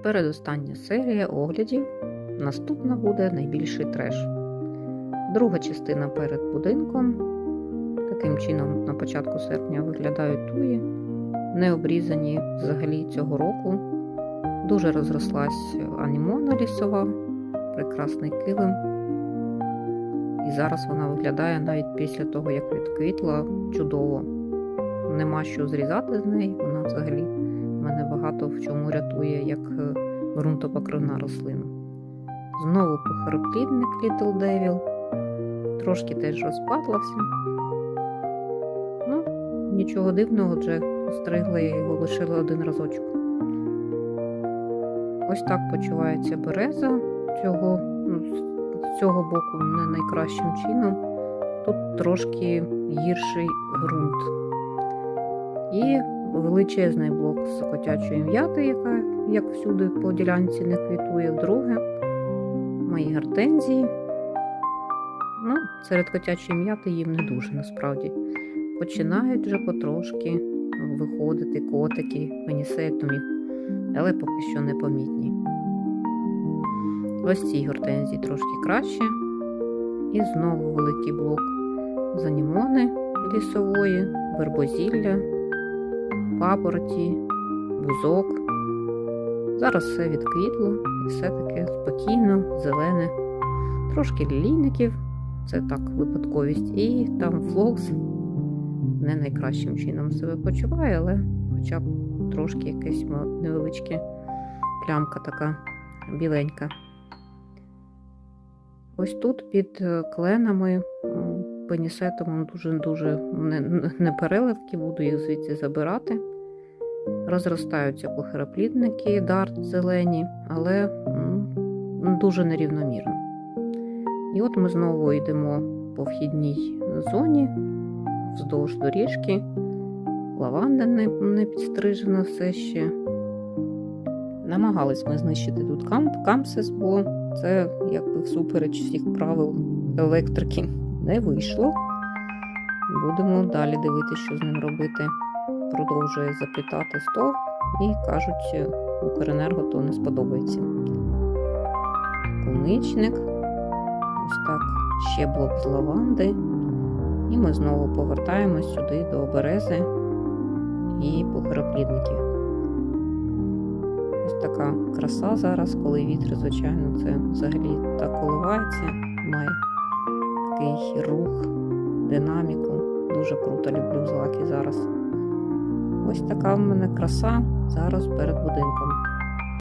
Передостання серія оглядів. Наступна буде найбільший треш. Друга частина перед будинком. Таким чином, на початку серпня виглядають туї, не обрізані взагалі цього року. Дуже розрослась анімона лісова, прекрасний килим. І зараз вона виглядає навіть після того, як відквітла чудово. Нема що зрізати з неї, вона взагалі багато в чому рятує як е, ґрунтопокривна рослина. Знову похороплідник Little Devil. Трошки теж розпадлався. Ну, нічого дивного, адже стригла я його лишила один разочок. Ось так почувається береза. Цього, ну, з цього боку не найкращим чином. Тут трошки гірший ґрунт. І величезний блок з котячої м'яти, яка, як всюди по ділянці не квітує, вдруге. Мої гортензії. Ну, серед котячої м'яти їм не дуже насправді. Починають вже потрошки виходити котики, пенісетумів, але поки що непомітні. Ось цій гортензії трошки краще. І знову великий блок з анімони лісової, вербозілля, папороті, бузок. Зараз все відквітло і все таке спокійно, зелене, трошки лілійників, це так випадковість, і там флокс не найкращим чином себе почуває, але хоча б трошки якесь невеличке плямка така біленька. Ось тут під е, кленами пенісетом дуже-дуже непереливки, буду їх звідси забирати. Розростаються похироплідники, дарт зелені, але дуже нерівномірно. І от ми знову йдемо по вхідній зоні, вздовж доріжки. Лаванда не, не підстрижена все ще. Намагались ми знищити тут камп, кампсис, бо це якби всупереч всіх правил електрики не вийшло. Будемо далі дивитися, що з ним робити. Продовжує заплітати стов і кажуть, Укренерго то не сподобається. Куничник, ось так, ще блок з лаванди. І ми знову повертаємось сюди до берези і похороплідників. Ось така краса зараз, коли вітер, звичайно, це взагалі так коливається, має такий рух, динаміку. Дуже круто люблю злаки зараз. Ось така в мене краса зараз перед будинком.